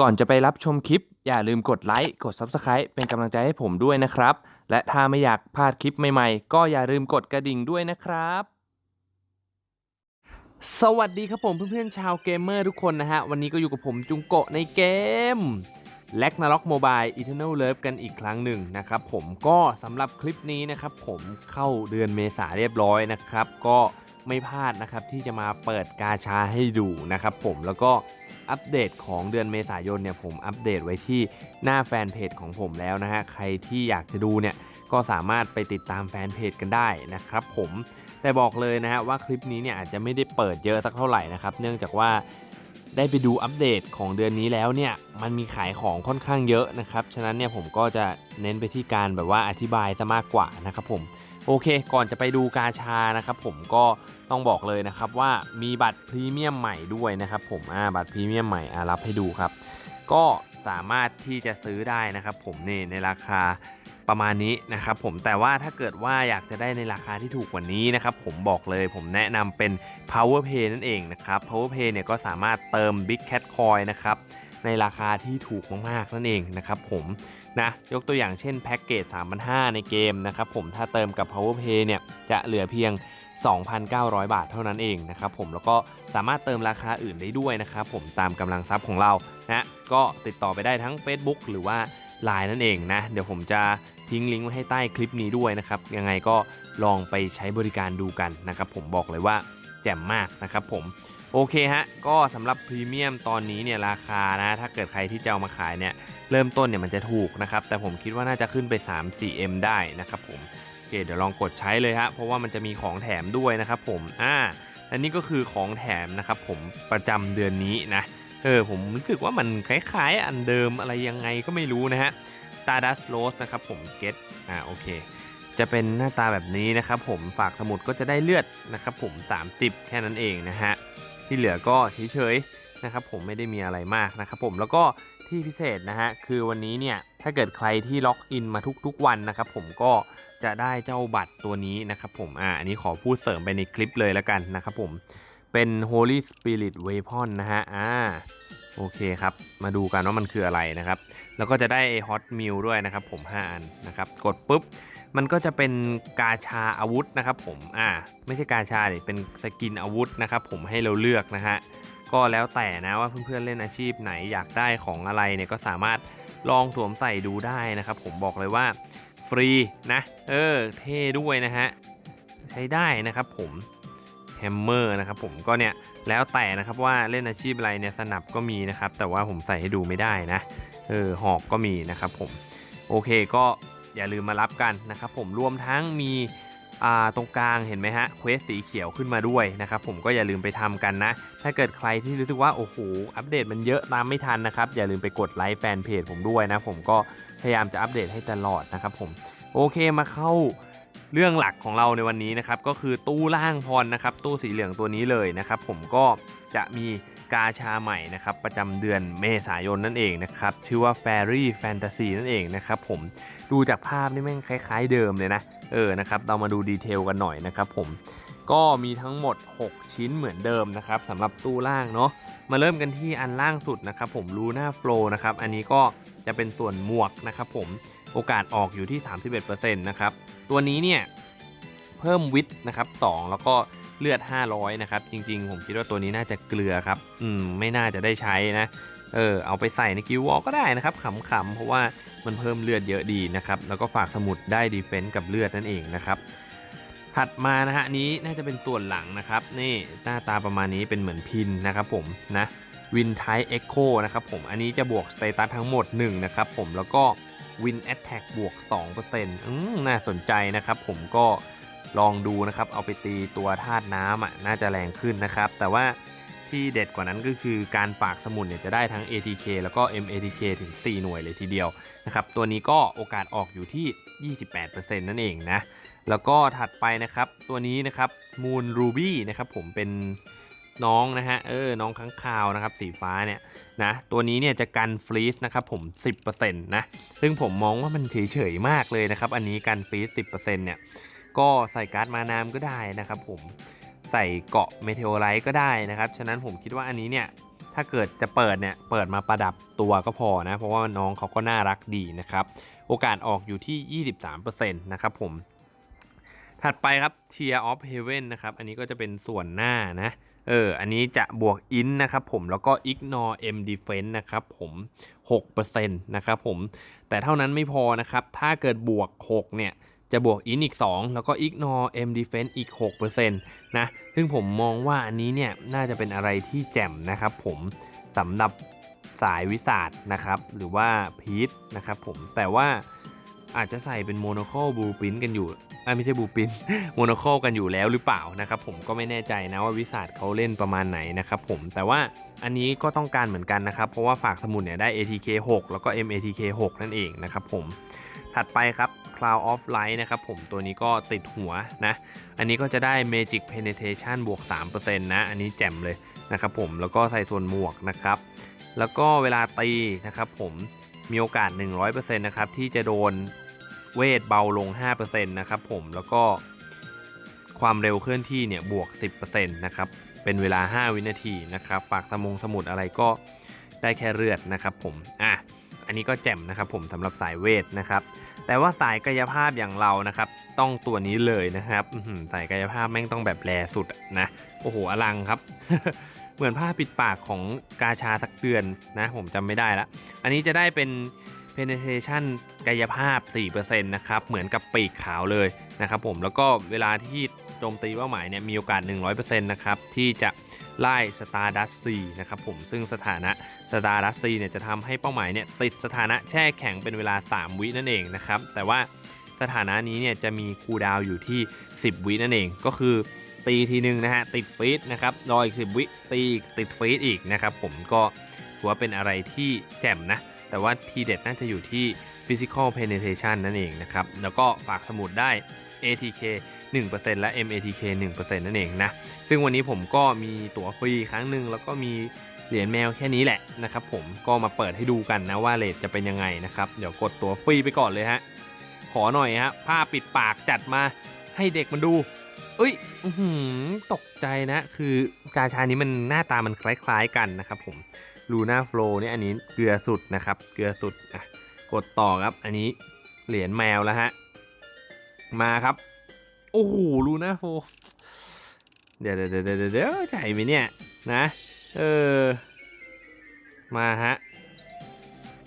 ก่อนจะไปรับชมคลิป อย่าลืมกดไลค์กด Subscribe เป็นกำลังใจให้ผมด้วยนะครับ และถ้าไม่อยากพลาดคลิปใหม่ๆ ก็อย่าลืมกดกระดิ่งด้วยนะครับ สวัสดีครับผมเพื่อนๆชาวเกมเมอร์ทุกคนนะฮะ วันนี้ก็อยู่กับผมจุงโกะในเกม l a g n a r o k Mobile Eternal Love กันอีกครั้งหนึ่งนะครับผมก็สำหรับคลิปนี้นะครับผมเข้าเดือนเมษาเรียบร้อยนะครับ ก็ไม่พลาดนะครับที่จะมาเปิดกาชาให้ดูนะครับผมแล้วก็ อัปเดตของเดือนเมษายนเนี่ยผมอัปเดตไว้ที่หน้าแฟนเพจของผมแล้วนะฮะใครที่อยากจะดูเนี่ยก็สามารถไปติดตามแฟนเพจกันได้นะครับผมแต่บอกเลยนะฮะว่าคลิปนี้เนี่ยอาจจะไม่ได้เปิดเยอะสักเท่าไหร่นะครับเนื่องจากว่าได้ไปดูอัปเดตของเดือนนี้แล้วเนี่ยมันมีขายของค่อนข้างเยอะนะครับฉะนั้นเนี่ยผมก็จะเน้นไปที่การแบบว่าอธิบายซะมากกว่านะครับผมโอเค ก่อนจะไปดูกาชานะครับผมก็ ต้องบอกเลยนะครับว่ามีบัตรพรีเมียมใหม่ด้วยนะครับผมอ่าบัตรพรีเมียมใหม่อ่ารับให้ดูครับ ก็สามารถที่จะซื้อได้นะครับผมนี่ในราคาประมาณนี้นะครับผมแต่ว่าถ้าเกิดว่าอยากจะได้ในราคาที่ถูกกว่านี้นะครับผมบอกเลยผมแนะนำเป็น Power Pay นั่นเองนะครับ Power Pay เนี่ยก็สามารถเติม Big Cat Coin นะครับในราคาที่ถูกมากๆนั่นเองนะครับผมนะยกตัวอย่างเช่นแพ็กเกจ3,500 ในเกมนะครับผมถ้าเติมกับ Power Pay เนี่ยจะเหลือเพียง 2,900 บาทเท่านั้นเองนะครับผมแล้วก็สามารถเติมราคาอื่นได้ด้วยนะครับผมตามกำลังทรัพย์ของเรานะก็ติดต่อไปได้ทั้ง Facebook หรือว่า Line นั่นเองนะ เดี๋ยวผมจะทิ้งลิงก์ไว้ให้ใต้คลิปนี้ด้วยนะครับยังไงก็ลองไปใช้บริการดูกันนะครับผมบอกเลยว่าแจ่มมากนะครับผมโอเคฮะ ก็สำหรับพรีเมียมตอนนี้เนี่ยราคานะ ถ้าเกิดใครที่จะเอามาขายเนี่ย เริ่มต้นเนี่ยมันจะถูกนะครับ แต่ผมคิดว่าน่าจะขึ้นไป 3-4M ได้นะครับผม เคเดี๋ยวลองกดใช้เลยฮะเพราะว่ามันจะมีของแถมด้วยนะครับผมอ่าอันนี้ก็คือของแถมนะครับผมประจำเดือนนี้นะเออผมรู้สึกว่ามันคล้ายๆ อันเดิมอะไรยังไงก็ไม่รู้นะฮะ Stardust Rose นะครับผม Get อ่าโอเค จะเป็นหน้าตาแบบนี้นะครับผมฝากสมุดก็จะได้เลือดนะครับผม30 แค่นั้นเองนะฮะ ที่เหลือก็เฉยๆนะครับผมไม่ได้มีอะไรมากนะครับผมแล้วก็ที่พิเศษนะฮะ คือวันนี้เนี่ย ถ้าเกิดใครที่ล็อกอินมาทุกๆวันนะครับผมก็ จะได้เจ้าบัตรตัวนี้นะครับผมอ่าอันนี้ขอพูดเสริมไปในคลิปเลยแล้วกันนะครับผมเป็น Holy Spirit Weapon นะฮะอ่าโอเคครับ มาดูกันว่ามันคืออะไรนะครับ แล้วก็จะได้ฮอตมิลด้วยนะครับผม 5 อันนะครับ กดปุ๊บ มันก็จะเป็นกาชาอาวุธนะครับผม อ่า ไม่ใช่กาชาดิเป็นสกินอาวุธนะครับผมให้เราเลือกนะฮะ ก็แล้วแต่นะว่าเพื่อนๆเล่นอาชีพไหนอยากได้ของอะไรเนี่ยก็สามารถลองสวมใส่ดูได้นะครับผมบอกเลยว่า ฟรีนะ เออ เท่ด้วยนะฮะ ใช้ได้นะครับผมแฮมเมอร์นะครับผมก็เนี่ยแล้วแต่นะครับว่าเล่นอาชีพอะไรเนี่ยสนับก็มีนะครับ แต่ว่าผมใส่ให้ดูไม่ได้นะเออหอกก็มีนะครับผม โอเคก็อย่าลืมมารับกันนะครับผมรวมทั้งมี ตรงกลางเห็นไหมฮะเควสสีเขียวขึ้นมาด้วยนะครับผมก็อย่าลืมไปทำกันนะ ถ้าเกิดใครที่รู้สึกว่า โอ้โห อัปเดตมันเยอะตามไม่ทันนะครับ อย่าลืมไปกดไลค์แฟนเพจผมด้วยนะ ผมก็พยายามจะอัปเดตให้ตลอดนะครับผมโอเคมาเข้าเรื่องหลักของเราในวันนี้นะครับก็คือตู้ล่างพรนะครับตู้สีเหลืองตัวนี้เลยนะครับผมก็จะมีกาชาใหม่นะครับประจำเดือนเมษายนนั่นเองนะครับชื่อว่า Fairy Fantasy นั่นเองนะครับผมดูจากภาพนี่แม่งคล้าย ๆ เดิมเลยนะ เออนะครับเรามาดูดีเทลกันหน่อยนะครับผมก็มีทั้งหมด 6 ชิ้นเหมือนเดิมนะครับสำหรับตู้ล่างเนาะมาเริ่มกันที่อันล่างสุดนะครับผมลูน่าโฟลนะครับอันนี้ก็จะเป็นส่วนหมวกนะครับผมโอกาสออกอยู่ที่ 31%นะครับตัวนี้เนี่ยเพิ่มวิทนะครับ2แล้วก็เลือด 500 นะครับ จริงๆ ผมคิดว่าตัวนี้น่าจะเกลือครับ อืม ไม่น่าจะได้ใช้นะ เออเอาไปใส่ในกิววอลก็ได้นะครับขำๆเพราะว่ามันเพิ่มเลือดเยอะดีนะครับ แล้วก็ฝากสมุดได้ดีเฟนต์กับเลือดนั่นเองนะครับ ถัดมานะฮะนี้น่าจะเป็นส่วนหลังนะครับ นี่หน้าตาประมาณนี้เป็นเหมือนพินนะครับผมนะวินไทเอ็กโคนะครับผมอันนี้จะบวกสเตตัสทั้งหมด 1 นะครับผมแล้วก็ Win Attack บวก 2%อืมน่าสนใจนะครับผมก็ลองดูนะครับ เอาไปตีตัวธาตุน้ำอะน่าจะแรงขึ้นนะครับ แต่ว่า ที่เด็ดกว่านั้นก็คือการฝากสมุนเนี่ยจะได้ทั้ง ATK แล้วก็ MATK ถึง 4 หน่วยเลยทีเดียวนะครับตัวนี้ก็โอกาสออกอยู่ที่ 28%นั่นเองนะแล้วก็ถัดไปนะครับตัวนี้นะครับ Moon Ruby นะครับผมเป็นน้องนะฮะเออน้องค้างคาวนะครับสีฟ้าเนี่ยนะตัวนี้เนี่ยจะกันฟรีซนะครับผม 10%นะซึ่งผมมองว่ามันเฉยๆมากเลยนะครับ อันนี้กันฟรีซ 10%เนี่ยก็ใส่การ์ดมานามก็ได้นะครับผม ใส่เกาะเมเทโอไลท์ก็ได้นะครับ ฉะนั้นผมคิดว่าอันนี้เนี่ยถ้าเกิดจะเปิดเนี่ยเปิดมาประดับตัวก็พอนะ เพราะว่าน้องเขาก็น่ารักดีนะครับ โอกาสออกอยู่ที่ 23%นะครับผม ถัดไปครับ Tear of Heaven นะครับ อันนี้ก็จะเป็นส่วนหน้านะเออ อันนี้จะบวก in นะครับผม แล้วก็ ignore m defense นะครับผม 6%นะครับผม แต่เท่านั้นไม่พอนะครับ ถ้าเกิดบวก 6 เนี่ย จะบวกอินอีก 2 แล้วก็ ignore m defense อีก6%นะซึ่งผมมองว่าอันนี้เนี่ยน่าจะเป็นอะไรที่แจ่มนะครับผมสำหรับสายวิสาดนะครับหรือว่าพีทนะครับผมแต่ว่า อาจจะใส่เป็นโมโนโคลบูปินกันอยู่อไม่ใช่บูปินโมโนโคลกันอยู่แล้วหรือเปล่านะครับผมก็ไม่แน่ใจนะว่าวิสาดเขาเล่นประมาณไหนนะครับผมแต่ว่าอันนี้ก็ต้องการเหมือนกันนะครับ เพราะว่าฝากสมุดเนี่ยได้ ATK 6 แล้วก็ MATK 6 นั่นเองนะครับผมถัดไปครับ Cloud of Light นะครับผมตัวนี้ก็ติดหัวนะ อันนี้ก็จะได้ Magic Penetration บวก 3%นะ อันนี้แจ่มเลยนะครับผมแล้วก็ใส่ส่วนหมวกนะครับ แล้วก็เวลาตีนะครับผม มีโอกาส 100%นะครับที่จะโดนเวทเบาลง 5%นะครับผมแล้วก็ความเร็วเคลื่อนที่เนี่ยบวก 10%นะครับเป็นเวลา 5 วินาทีนะครับฝากสมงสมุดอะไรก็ได้แค่เลือดนะครับผมอะอันนี้ก็แจ่มนะครับผมสำหรับสายเวทนะครับแต่ว่าสายกายภาพอย่างเรานะครับ ต้องตัวนี้เลยนะครับสายกายภาพแม่งต้องแบบแรสุดนะโอ้โหอลังครับ เหมือนผ้าปิดปากของกาชาสักเดือนนะ ผมจำไม่ได้ละ อันนี้จะได้เป็น penetration กายภาพ 4%นะครับ เหมือนกับปีกขาวเลยนะครับผมแล้วก็เวลาที่โจมตีเป้าหมายเนี่ยมีโอกาส 100%นะครับ ที่จะไล่ Stardust C นะครับผมซึ่งสถานะ Stardust C เนี่ยจะทำให้เป้าหมายเนี่ยติดสถานะแช่แข็งเป็นเวลา 3 วินั่นเองนะครับ แต่ว่าสถานะนี้เนี่ยจะมีคูลดาวอยู่ที่ 10 วินั่นเอง ก็คือ ตีทีนึงนะฮะติดฟีดนะครับรออีก10วิตีติดฟีดอีกนะครับผมก็ถือว่าเป็นอะไรที่แจ่มนะ แต่ว่าทีเด็ดน่าจะอยู่ที่ physical penetration นั่นเองนะครับ แล้วก็ฝากสมุดได้ ATK 1%และ MATK 1%นั่นเองนะ ซึ่งวันนี้ผมก็มีตั๋วฟรีครั้งหนึ่งแล้วก็มีเหรียญแมวแค่นี้แหละนะครับผมก็มาเปิดให้ดูกันนะว่าเลทจะเป็นยังไงนะครับ เดี๋ยวกดตั๋วฟรีไปก่อนเลยฮะขอหน่อยฮะผ้าปิดปากจัดมาให้เด็กมันดู เอ้ยตกใจนะ คือกาชานี้มันหน้าตามันคล้ายๆกันนะครับผมลูน่าโฟลเนี่ยอันนี้เกลือสุดนะครับ เกลือสุดอะกดต่อครับ อันนี้เหรียญแมวแล้วฮะ มาครับ โอ้โหลูน่าโฟเดี๋ยวเดี๋ยวเดี๋ยวเดี๋ยวเดี๋ยวใช่ไหมเนี่ยนะ เออ มาฮะ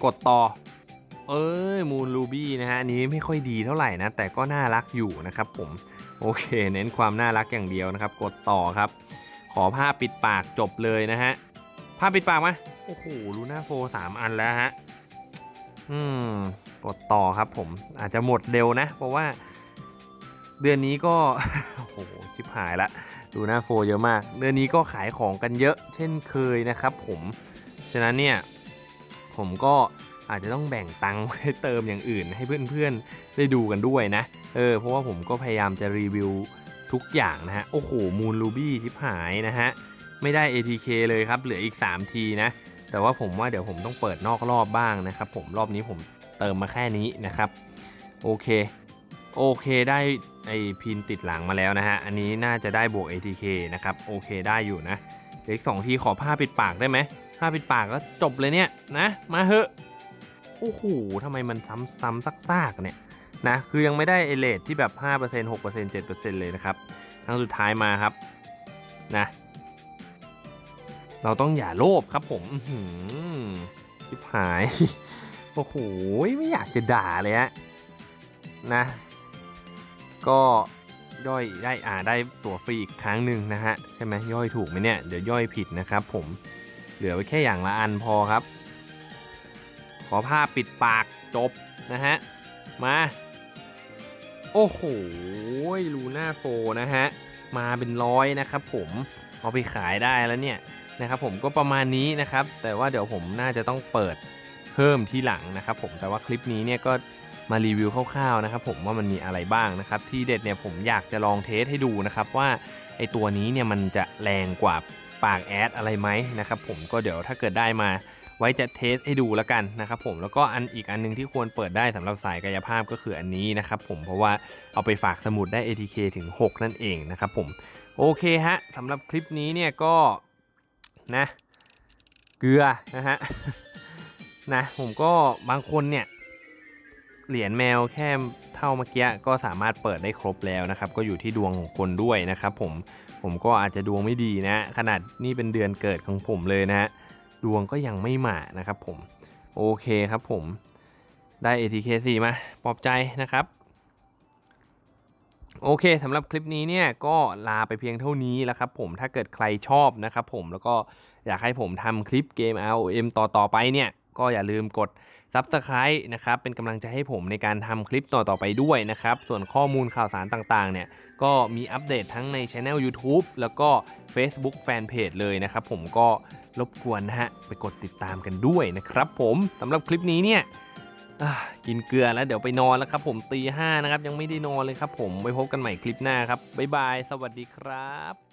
กดต่อ เอ้ยมูนรูบี้นะฮะอันนี้ไม่ค่อยดีเท่าไหร่นะ แต่ก็น่ารักอยู่นะครับผม โอเค เน้นความน่ารักอย่างเดียวนะครับ กดต่อครับ ขอผ้าปิดปากจบเลยนะฮะผ้าปิดปากมาโอ้โหลูน่าโฟสามอันแล้วฮะอืมกดต่อครับผมอาจจะหมดเร็วนะ เพราะว่า เดือนนี้ก็โอ้โหชิบหายละลูน่าโฟเยอะมาก เดือนนี้ก็ขายของกันเยอะ เช่นเคยนะครับผมฉะนั้นเนี่ยผมก็ อาจจะต้องแบ่งตังค์ไว้เติมอย่างอื่น ให้เพื่อนๆได้ดูกันด้วยนะ เออ เพราะว่าผมก็พยายามจะรีวิวทุกอย่างนะฮะ โอ้โห มูนรูบี้ชิบหายนะฮะ ไม่ได้ ATK เลยครับ เหลืออีก 3 ทีนะ แต่ว่าผมว่าเดี๋ยวผมต้องเปิดนอกรอบบ้างนะครับ ผมรอบนี้ผมเติมมาแค่นี้นะครับ โอเค โอเคได้ไอพินติดหลังมาแล้วนะฮะ อันนี้น่าจะได้บวก ATK นะครับ โอเคได้อยู่นะเดี๋ยวอีกสองทีขอผ้าปิดปากได้ไหมผ้าปิดปากก็จบเลยเนี่ยนะ มาเหอะ โอ้โหทำไมมันซ้ำๆซากๆเนี่ยนะคือยังไม่ได้เอเลทที่แบบ 5% 6% 7%เลยนะครับครั้งสุดท้ายมาครับนะเราต้องอย่าโลภครับผมอื้อหือชิบหาย โอ้โห ไม่อยากจะด่าเลยฮะนะ ก็ย่อยได้อ่าได้ตั๋วฟรีอีกครั้งหนึ่งนะฮะ ใช่ไหมย่อยถูกไหมเนี่ย เดี๋ยวย่อยผิดนะครับผมเหลือไว้แค่อย่างละอันพอครับ อผ้าปิดปากจบนะฮะ มา โอ้โหลูน่าโฟนะฮะ มาเป็นร้อยนะครับผมเอาไปขายได้แล้วเนี่ยนะครับผมก็ประมาณนี้นะครับ แต่ว่าเดี๋ยวผมน่าจะต้องเปิดเพิ่มที่หลังนะครับผมแต่ว่าคลิปนี้เนี่ยก็มารีวิวคร่าวๆนะครับผมว่ามันมีอะไรบ้างนะครับ ที่เด็ดเนี่ยผมอยากจะลองเทสให้ดูนะครับว่าไอตัวนี้เนี่ยมันจะแรงกว่าปากแอดอะไรไหมนะครับผมก็เดี๋ยวถ้าเกิดได้มา ไว้จะเทสให้ดูแล้วกันนะครับผมแล้วก็อันอีกอันหนึงที่ควรเปิดได้สำหรับสายกายภาพก็คืออันนี้นะครับผมเพราะว่าเอาไปฝากสมุดได้ ATK ถึง 6 นั่นเองนะครับผมโอเคฮะสำหรับคลิปนี้เนี่ยก็นะเกลือนะฮะนะผมก็บางคนเนี่ยเหรียญแมวแค่เท่าเมื่อกี้ก็สามารถเปิดได้ครบแล้วนะครับ ก็อยู่ที่ดวงของคนด้วยนะครับผมผมก็อาจจะดวงไม่ดีนะ ขนาดนี่เป็นเดือนเกิดของผมเลยนะฮะ ดวงก็ยังไม่มานะครับผม โอเคครับผมได้ ATK4 มาปลอบใจนะครับโอเคสำหรับคลิปนี้เนี่ยก็ลาไปเพียงเท่านี้แล้วครับผมถ้าเกิดใครชอบนะครับผมแล้วก็อยากให้ผมทำคลิปเกม ROM ต่อต่อไปเนี่ย ก็อย่าลืมกด Subscribe นะครับเป็นกำลังใจให้ผมในการทำคลิปต่อต่อไปด้วยนะครับ ส่วนข้อมูลข่าวสารต่างๆ เนี่ย ก็มีอัปเดตทั้งในช anel YouTube แล้วก็ Facebook Fanpage เลยนะครับ ผมก็รบกวนนะฮะ ไปกดติดตามกันด้วยนะครับผมสำหรับคลิปนี้เนี่ยกินเกลือแล้วเดี๋ยวไปนอนแล้วครับผมตีห้านะครับ ยังไม่ได้นอนเลยครับผมไว้พบกันใหม่คลิปหน้าครับบ๊ายบาย สวัสดีครับ